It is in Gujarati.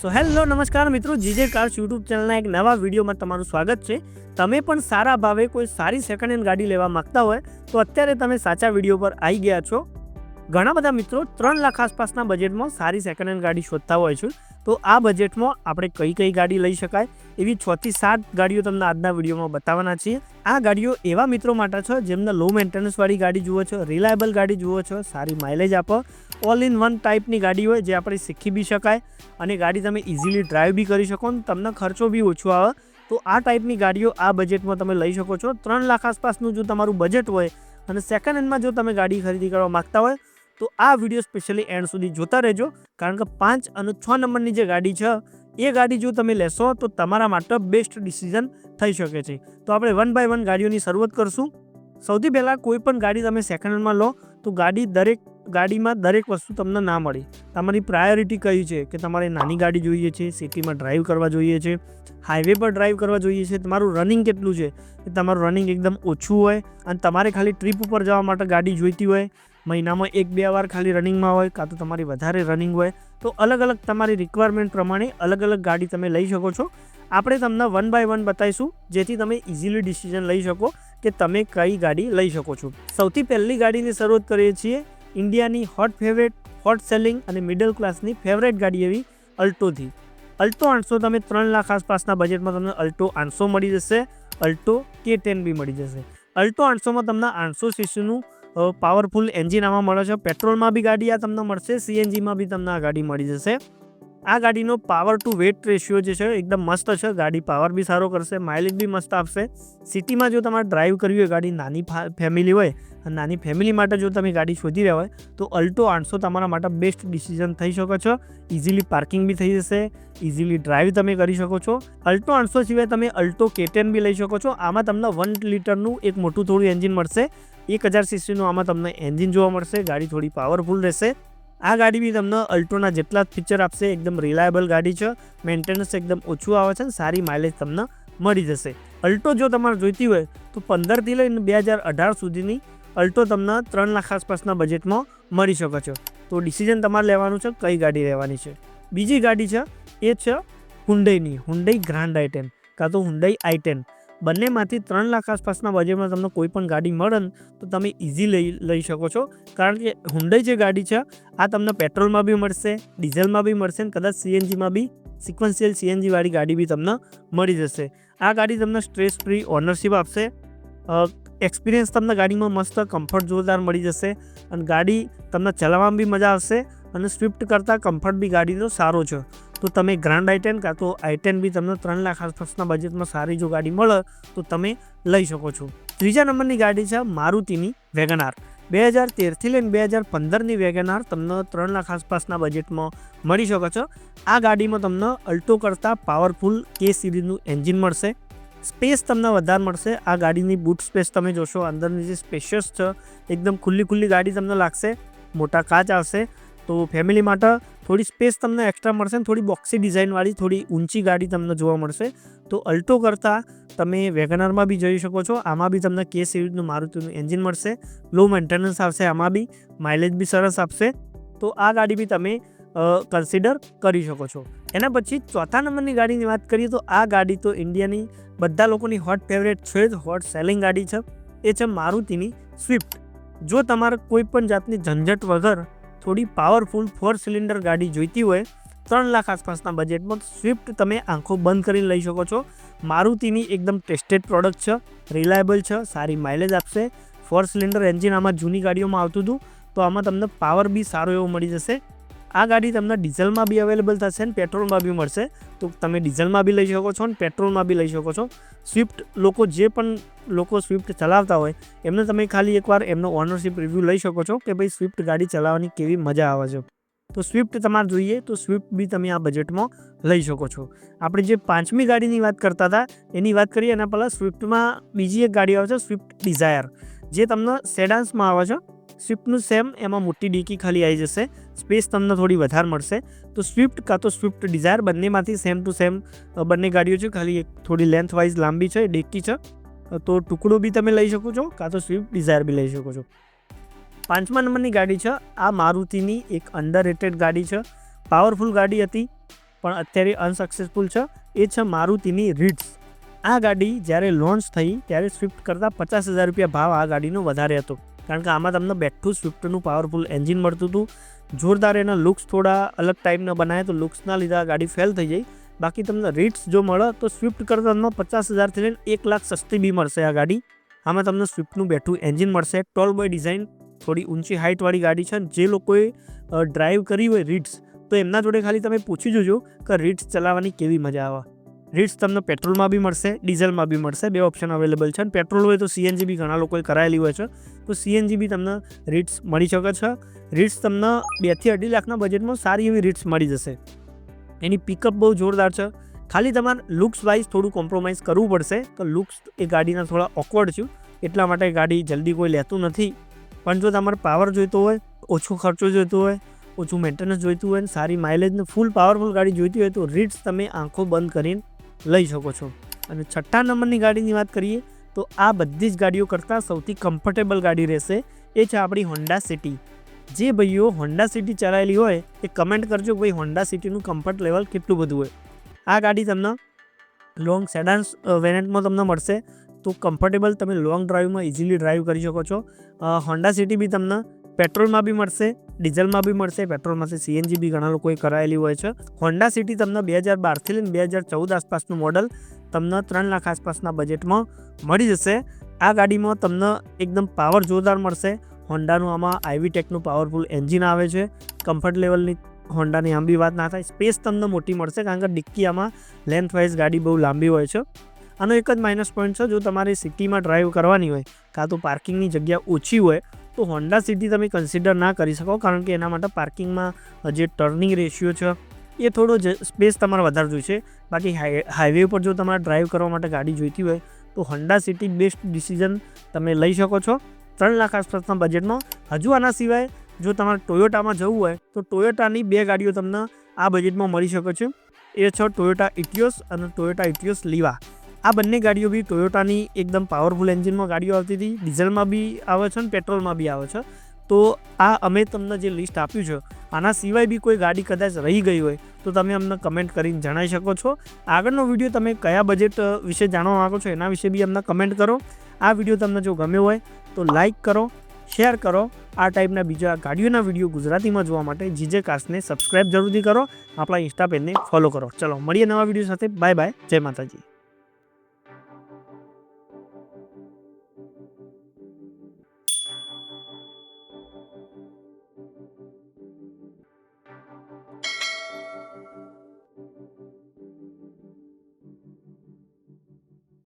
સો હેલો નમસ્કાર મિત્રો. જીજે કાર્સ યુટ્યુબ ચેનલના એક નવા વિડીયોમાં તમારું સ્વાગત છે. તમે પણ સારા ભાવે કોઈ સારી સેકન્ડ હેન્ડ ગાડી લેવા માગતા હોય, તો અત્યારે તમે સાચા વીડિયો પર આવી ગયા છો. ઘણા બધા મિત્રો ત્રણ લાખ આસપાસના બજેટમાં સારી સેકન્ડ હેન્ડ ગાડી શોધતા હોય છે. તો આ બજેટમાં આપણે કઈ કઈ ગાડી લઈ શકાય? એવી છ થી સાત ગાડીઓ તમને આજના વિડીયોમાં બતાવવાના છીએ. આ ગાડીઓ એવા મિત્રો માટે છે જેમને લો મેન્ટેનન્સવાળી ગાડી જુઓ છો રિલાયબલ ગાડી જુઓ છો, સારી માઇલેજ આપો. ઓલ ઇન વન ટાઈપની ગાડી હોય જે આપણે શીખી બી શકાય અને ગાડી તમે ઇઝીલી ડ્રાઈવ બી કરી શકો અને તમને ખર્ચો બી ઓછો આવે. તો આ ટાઈપની ગાડીઓ આ બજેટમાં તમે લઈ શકો છો. ત્રણ લાખ આસપાસનું જો તમારું બજેટ હોય અને સેકન્ડ હેન્ડમાં જો તમે ગાડી ખરીદી કરવા માગતા હોય, તો આ વીડિયો સ્પેશિયલી એન્ડ સુધી જોતા રહેજો. કારણ કે પાંચ અને છ નંબરની જે ગાડી છે, એ ગાડી જો તમે લેશો, તો તમારા માટે બેસ્ટ ડિસિઝન થઈ શકે છે. તો આપણે વન બાય વન ગાડીઓની શરૂઆત કરશું. સૌથી પહેલાં કોઈ પણ ગાડી તમે સેકન્ડ હેન્ડમાં લો, તો ગાડી દરેક ગાડીમાં દરેક વસ્તુ તમને ના મળી. તમારી પ્રાયોરિટી કઈ છે? કે તમારે નાની ગાડી જોઈએ છે, સિટીમાં ડ્રાઈવ કરવા જોઈએ છે હાઈવે પર ડ્રાઈવ કરવા જોઈએ છે, તમારું રનિંગ કેટલું છે? કે તમારું રનિંગ એકદમ ઓછું હોય અને તમારે ખાલી ટ્રીપ ઉપર જવા માટે ગાડી જોઈતી હોય, મહિનામાં એક બે વાર ખાલી રનિંગમાં હોય, કાં તો તમારી વધારે રનિંગ હોય, તો અલગ અલગ તમારી રિક્વાયરમેન્ટ પ્રમાણે અલગ અલગ ગાડી તમે લઈ શકો છો. આપણે તમને વન બાય વન બતાવીશું, જેથી તમે ઇઝીલી ડિસિઝન લઈ શકો કે તમે કઈ ગાડી લઈ શકો છો. સૌથી પહેલી ગાડીની શરૂઆત કરીએ છીએ ઇન્ડિયાની હોટ ફેવરેટ હોટ સેલિંગ અને મિડલ ક્લાસની ફેવરેટ ગાડી એવી અલ્ટોથી અલ્ટો આઠસો તમે ત્રણ લાખ આસપાસના બજેટમાં તમને અલ્ટો આઠસો મળી જશે, અલ્ટો કે ટેન બી મળી જશે. અલ્ટો આઠસોમાં તમને આઠસો સીસીનું પાવરફુલ એન્જિન આમાં મળે છે. પેટ્રોલમાં બી ગાડી આ તમને મળશે સીએનજીમાં બી તમને આ ગાડી મળી જશે. આ ગાડીનો પાવર ટુ વેટ રેશિયો જે છે, એકદમ મસ્ત છે. ગાડી પાવર બી સારો કરશે માઇલેજ બી મસ્ત આપશે. સિટીમાં જો તમારે ડ્રાઈવ કરવી હોય, ગાડી નાની ફેમિલી હોય, અને નાની ફેમિલી માટે જો તમે ગાડી શોધી રહ્યા હોય, તો અલ્ટો આઠસો તમારા માટે બેસ્ટ ડિસિઝન થઈ શકો છો. ઇઝીલી પાર્કિંગ બી થઈ જશે ઇઝીલી ડ્રાઈવ તમે કરી શકો છો. અલ્ટો આઠસો સિવાય તમે અલ્ટો કેટેન બી લઈ શકો છો. આમાં તમને વન લીટરનું એક મોટું થોડું એન્જિન મળશે. એક હજાર સીસીનું આમાં તમને એન્જિન જોવા મળશે. ગાડી થોડી પાવરફુલ રહેશે. આ ગાડી બી તમને અલ્ટોના જેટલા જ ફીચર આપશે, એકદમ રિલાયબલ ગાડી છે મેન્ટેનન્સ એકદમ ઓછું આવે છે સારી માઇલેજ તમને મળી જશે. અલ્ટો જો તમારે જોઈતી હોય તો પંદરથી લઈને બે હજાર અઢાર સુધીની અલ્ટો તમને ત્રણ લાખ આસપાસના બજેટમાં મળી શકો છો. તો ડિસિઝન તમારે લેવાનું છે કઈ ગાડી લેવાની છે. બીજી ગાડી છે, એ છે હુંડઈની હુંડઈ ગ્રાન્ડ આઈ ટેન કાં તો હુંડઈ આઈ ટેન બંનેમાંથી ત્રણ લાખ આસપાસના બજેટમાં તમને કોઈ પણ ગાડી મળે તો તમે ઇઝી લઈ લઈ શકો છો. કારણ કે હુંડઈ જે ગાડી છે, આ તમને પેટ્રોલમાં બી મળશે ડીઝલમાં બી મળશે ને કદાચ સીએનજીમાં બી સિક્વન્સિયલ સીએનજીવાળી ગાડી બી તમને મળી જશે. આ ગાડી તમને સ્ટ્રેસ ફ્રી ઓનરશિપ આપશે. એક્સપિરિયન્સ તમને ગાડીમાં મસ્ત કમ્ફર્ટ જોરદાર મળી જશે અને ગાડી તમને ચલાવવામાં બી મજા આવશે અને સ્વિફ્ટ કરતાં કમ્ફર્ટ બી ગાડીનો સારો છે. તો તમે ગ્રાન્ડ આઈટેન કાં તો આઈટેન બી તમને ત્રણ લાખ આસપાસના બજેટમાં સારી જો ગાડી મળે, તો તમે લઈ શકો છો. ત્રીજા નંબરની ગાડી છે મારુતિની વેગનાર બે હજાર તેરથી લઈને બે હજાર પંદરની વેગનાર તમને ત્રણ લાખ આસપાસના બજેટમાં મળી શકો છો. આ ગાડીમાં તમને અલ્ટો કરતાં પાવરફુલ કે સિરીઝનું એન્જિન મળશે. સ્પેસ તમને વધારે મળશે. આ ગાડીની બૂટ સ્પેસ તમે જોશો, અંદરની જે સ્પેશિયસ છે, એકદમ ખુલ્લી ખુલ્લી ગાડી તમને લાગશે. મોટા કાચ આવશે. તો ફેમિલી માટે થોડી સ્પેસ તમને એક્સ્ટ્રા મળશે ને થોડી બોક્સી ડિઝાઇનવાળી થોડી ઊંચી ગાડી તમને જોવા મળશે. તો અલ્ટો કરતાં તમે વેગનરમાં બી જઈ શકો છો, આમાં બી તમને કે સિરીઝનું મારુતિનું એન્જિન મળશે. લો મેન્ટેનન્સ આવશે આમાં બી માઇલેજ બી સરસ આપશે. તો આ ગાડી બી તમે કન્સિડર કરી શકો છો. એના પછી ચોથા નંબરની ગાડીની વાત કરીએ તો આ ગાડી તો ઇન્ડિયાની બધા લોકોની હોટ ફેવરેટ છે જ હોટ સેલિંગ ગાડી છે. એ છે મારુતિની સ્વિફ્ટ જો તમારે કોઈ પણ જાતની ઝંઝટ વગર થોડી પાવરફુલ ફોર સિલિન્ડર ગાડી જોઈતી હોય, ત્રણ લાખ આસપાસના બજેટમાં સ્વિફ્ટ તમે આંખો બંધ કરીને લઈ શકો છો. મારુતિની એકદમ ટેસ્ટેડ પ્રોડક્ટ છે રિલાયબલ છે, સારી માઇલેજ આપશે. ફોર સિલિન્ડર એન્જિન આમાં જૂની ગાડીઓમાં આવતું હતું, તો આમાં તમને પાવર બી સારો એવો મળી જશે. આ ગાડી તમને ડીઝલમાં બી અવેલેબલ થશે અને પેટ્રોલમાં બી મળશે. તો તમે ડીઝલમાં બી લઈ શકો છો અને પેટ્રોલમાં બી લઈ શકો છો. સ્વિફ્ટ લોકો જે પણ લોકો સ્વિફ્ટ ચલાવતા હોય, એમને તમે ખાલી એકવાર એમનો ઓનરશિપ રિવ્યૂ લઈ શકો છો કે ભાઈ સ્વિફ્ટ ગાડી ચલાવવાની કેવી મજા આવે છે. તો સ્વિફ્ટ તમારે જોઈએ, તો સ્વિફ્ટ બી તમે આ બજેટમાં લઈ શકો છો. આપણે જે પાંચમી ગાડીની વાત કરતા હતા, એની વાત કરીએ, એના પહેલાં સ્વિફ્ટમાં બીજી એક ગાડી આવે છે, સ્વિફ્ટ ડિઝાયર. જે તમને સેડાન્સમાં આવે છે, સ્વિફ્ટનું સેમ એમાં મોટી ડીકી ખાલી આવી જશે. સ્પેસ તમને થોડી વધારે મળશે. તો સ્વિફ્ટ કાં તો સ્વિફ્ટ ડિઝાયર બંનેમાંથી સેમ ટુ સેમ બંને ગાડીઓ છે. ખાલી એક થોડી લેન્થ વાઇઝ લાંબી છે, ડેકી છે. તો ટુકડો બી તમે લઈ શકો છો, કાં તો સ્વિફ્ટ ડિઝાયર બી લઈ શકો છો. પાંચમા નંબરની ગાડી છે, આ મારુતિની એક અંડર ગાડી છે. પાવરફુલ ગાડી હતી, પણ અત્યારે અનસક્સેસફુલ છે. એ છે મારુતિની રીડ્સ. આ ગાડી જ્યારે લોન્ચ થઈ, ત્યારે સ્વિફ્ટ કરતાં પચાસ હજાર રૂપિયા ભાવ આ ગાડીનો વધારે હતો. કારણ કે આમાં તમને બેઠું સ્વિફ્ટનું પાવરફુલ એન્જિન મળતું હતું. જોરદાર એના લુક્સ થોડા અલગ ટાઈપના બનાવે તો લુક્સના લીધે આ ગાડી ફેલ થઈ જાય બાકી તમને રીટ્સ જો મળે તો સ્વિફ્ટ કરતાં પચાસ હજારથી લઈને એક લાખ સસ્તી બી મળશે આ ગાડી. આમાં તમને સ્વિફ્ટનું બેઠું એન્જિન મળશે ટોલ બોય ડિઝાઇન થોડી ઊંચી હાઇટવાળી ગાડી છે જે લોકોએ ડ્રાઈવ કરી હોય રીટ્સ તો એમના જોડે ખાલી તમે પૂછી જોજો કે રીટ્સ ચલાવવાની કેવી મજા આવે. રીટ્સ તમને પેટ્રોલમાં બી મળશે, ડીઝલમાં બી મળશે, બે ઓપ્શન અવેલેબલ છે. અને પેટ્રોલ હોય તો સીએનજી બી ઘણા લોકોએ કરાયેલી હોય છે. તો સીએનજી બી તમને રીટ્સ મળી શકે છે. રીટ્સ તમને બેથી અઢી લાખના બજેટમાં સારી એવી રીટ્સ મળી જશે. એની પિકઅપ બહુ જોરદાર છે. ખાલી તમારે લુક્સ વાઇઝ થોડું કોમ્પ્રોમાઇઝ કરવું પડશે. તો લુક્સ એ ગાડીના થોડા ઓકવર્ડ છું. એટલા માટે ગાડી જલ્દી કોઈ લેતું નથી. પણ જો તમારે પાવર જોઈતો હોય, ઓછો ખર્ચો જોઈતો હોય, ઓછું મેન્ટેનન્સ જોઈતું હોય અને સારી માઇલેજને ફૂલ પાવરફુલ ગાડી જોઈતી હોય, તો રીટ્સ તમે આંખો બંધ કરીને લઈ શકો છો. અને છઠ્ઠા નંબરની ગાડીની વાત કરીએ, તો આ બધી જ ગાડીઓ કરતાં સૌથી કમ્ફર્ટેબલ ગાડી રહેશે એ છે આપણી હોન્ડા સિટી જે ભાઈઓ હોન્ડા સિટી ચલાવેલી હોય, એ કમેન્ટ કરજો કે ભાઈ હોન્ડા સિટીનું કમ્ફર્ટ લેવલ કેટલું બધું હોય. આ ગાડી તમને લોંગ સેડાન્સ વેરિયન્ટમાં તમને મળશે. તો કમ્ફર્ટેબલ તમે લોંગ ડ્રાઈવમાં ઇઝીલી ડ્રાઈવ કરી શકો છો. હોન્ડા સિટી બી તમને પેટ્રોલમાં બી મળશે, ડીઝલમાં બી મળશે પેટ્રોલમાંથી સીએનજી બી ઘણા લોકોએ કરાયેલી હોય છે. હોન્ડા સિટી તમને બે હજાર બારથી લઈને બે હજાર ચૌદ આસપાસનું મોડલ તમને ત્રણ લાખ આસપાસના બજેટમાં મળી જશે. આ ગાડીમાં તમને એકદમ પાવર જોરદાર મળશે. હોન્ડાનું આમાં આઈવી ટેકનું પાવરફુલ એન્જિન આવે છે. કમ્ફર્ટ લેવલની હોન્ડાની આંબી વાત ના થાય. સ્પેસ તમને મોટી મળશે કારણ કે ડિક્કી આમાં લેન્થ વાઇઝ ગાડી બહુ લાંબી હોય છે. આનો એક જ માઇનસ પોઈન્ટ છે, જો તમારે સિટીમાં ડ્રાઈવ કરવાની હોય, કાં તો પાર્કિંગની જગ્યા ઓછી હોય તો હોન્ડા સિટી તમે કન્સિડર ના કરી શકો, કારણ કે એના માટે પાર્કિંગમાં જે ટર્નિંગ રેશિયો છે, એ થોડો સ્પેસ તમારે વધારે જોઈશે બાકી હાઈવે ઉપર જો તમારે ડ્રાઈવ કરવા માટે ગાડી જોઈતી હોય, તો હોન્ડા સિટી બેસ્ટ ડિસિઝન તમે લઈ શકો છો. ત્રણ લાખ આસપાસના બજેટમાં હજુ આના સિવાય, જો તમારે ટોયોટામાં જવું હોય, તો ટોયોટાની બે ગાડીઓ તમને આ બજેટમાં મળી શકે છે. એ છે ટોયોટા ઇટિયોસ અને ટોયોટા ઇટિયોસ લીવા આ બંને ગાડીઓ બી ટોયોટાની એકદમ પાવરફુલ એન્જિનમાં ગાડીઓ આવતી હતી. ડીઝલમાં બી આવે છે અને પેટ્રોલમાં બી આવે છે. તો આ અમે તમને જે લિસ્ટ આપ્યું છે, આના સિવાય બી કોઈ ગાડી કદાચ રહી ગઈ હોય, તો તમે અમને કમેન્ટ કરીને જણાવી શકો છો. આગળનો વીડિયો તમે કયા બજેટ વિશે જાણવા માગો છો એના વિશે બી અમને કમેન્ટ કરો. આ વીડિયો તમને જો ગમ્યો હોય, તો લાઇક કરો શેર કરો. આ ટાઈપના બીજા ગાડીઓના વીડિયો ગુજરાતીમાં જોવા માટે જીજે કાસ્ટને સબસ્ક્રાઇબ જરૂરથી કરો. આપણા ઇન્સ્ટા પેજને ફોલો કરો. ચલો, મળીએ નવા વીડિયો સાથે. બાય બાય જય માતાજી.